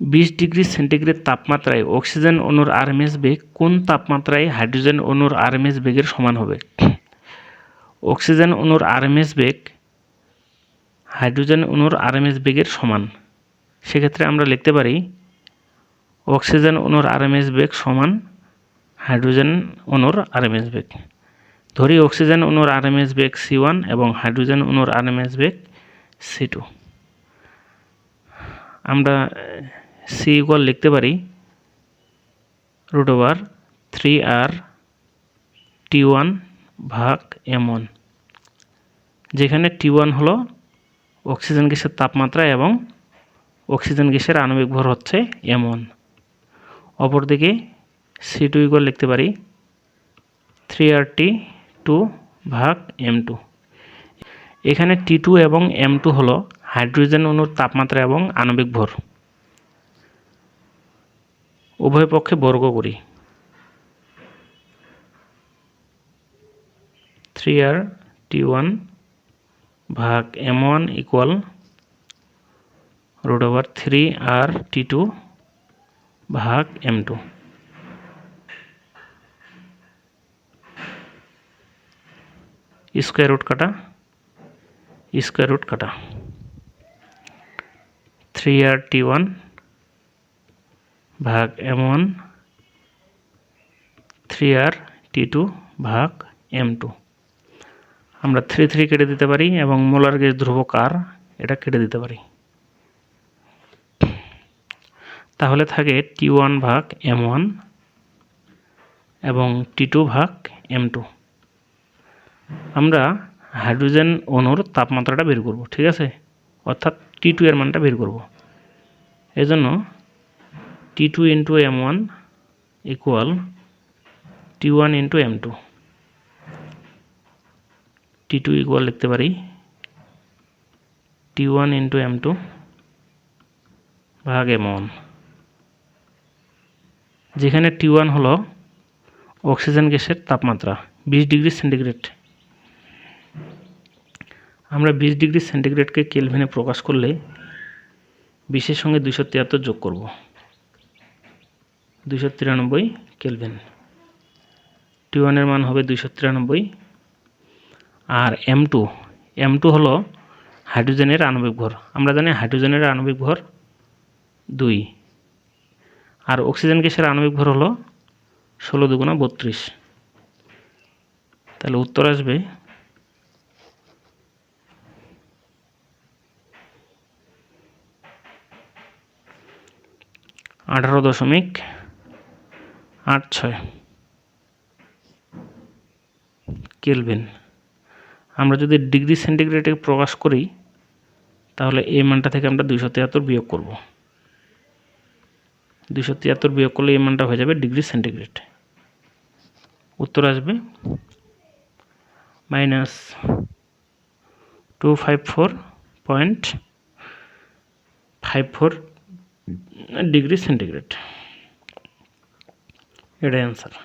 বিশ degree centigrade তাপমাত্রায় oxygen অণুর আরএমএস বেগ কোন তাপমাত্রায় হাইড্রোজেন অণুর আরএমএস বেগের সমান হবে? অক্সিজেন অণুর আরএমএস বেগ হাইড্রোজেন অণুর আরএমএস বেগের সমান। সেক্ষেত্রে আমরা লিখতে পারি, অক্সিজেন অণুর আরএমএস বেগ সমান হাইড্রোজেন অণুর আরএমএস বেগ। ধরি অক্সিজেন অণুর আরএমএস বেগ সি ওয়ান এবং হাইড্রোজেন অণুর আরএমএস বেগ সি টু। আমরা সি ইকুয়াল লিখতে পারি root over three R T one ভাগ এম ওয়ান যেখানে টি ওয়ান হলো অক্সিজেন গ্যাসের তাপমাত্রা এবং অক্সিজেন গ্যাসের আণবিক ভর হচ্ছে এম ওয়ান অপরদিকে সি টু ইকুয়াল লিখতে পারি থ্রি আর টি টু ভাগ এম টু এখানে টি টু এবং এম টু হলো হাইড্রোজেন অণুর তাপমাত্রা এবং আণবিক ভর। উভয় পক্ষে বর্গ করি। থ্রি আর টি ওয়ান ভাগ M one equal root over three R T two ভাগ এম টু স্কোয়ার রুট কাটা স্কোয়ার রুট কাটা। থ্রি আর টি ওয়ান ভাগ M one three R T two ভাগ এম টু আমরা three three কেটে দিতে পারি এবং মোলার গেজ ধ্রুবক আর এটা কেটে দিতে পারি। তাহলে থাকে টি ওয়ান ভাগ এম ওয়ান এবং টি টু ভাগ এম টু আমরা হাইড্রোজেন অণুর তাপমাত্রাটা বের করব, ঠিক আছে? অর্থাৎ টি টু এর মানটা বের করব। এজন্য T two into M one equal T one into M two T two equal লিখতে পারি T one into M two ভাগ এম ওয়ান যেখানে টি ওয়ান হলো অক্সিজেন গ্যাসের তাপমাত্রা, বিশ ডিগ্রি সেন্টিগ্রেড আমরা বিশ ডিগ্রি সেন্টিগ্রেডকে কেলভিনে প্রকাশ করলে বিশের সঙ্গে দুইশো তিয়াত্তর যোগ করব। দুইশো তিরানব্বই কেলভিন। টি ওয়ানের মান হবে দুইশো তিরানব্বই। আর এম টু এম টু হলো হাইড্রোজেনের আণবিক ভর। আমরা জানি হাইড্রোজেনের আণবিক ভর দুই। আর অক্সিজেন গ্যাসের আণবিক ভর হলো ষোলো দুগুণা বত্রিশ। তাহলে উত্তর আসবে আঠারো দশমিক আট ছয়। কেলভিন, আমরা যদি ডিগ্রি সেন্টিগ্রেডে প্রকাশ করি, তাহলে এই মানটা থেকে আমরা দুইশো তিয়াত্তর বিয়োগ করব। দুইশো তিয়াত্তর বিয়োগ করলে এই মানটা হয়ে যাবে ডিগ্রি সেন্টিগ্রেড। উত্তর আসবে minus two five four point five four degree centigrade. ಎರಡೇ ಆನ್ಸರ್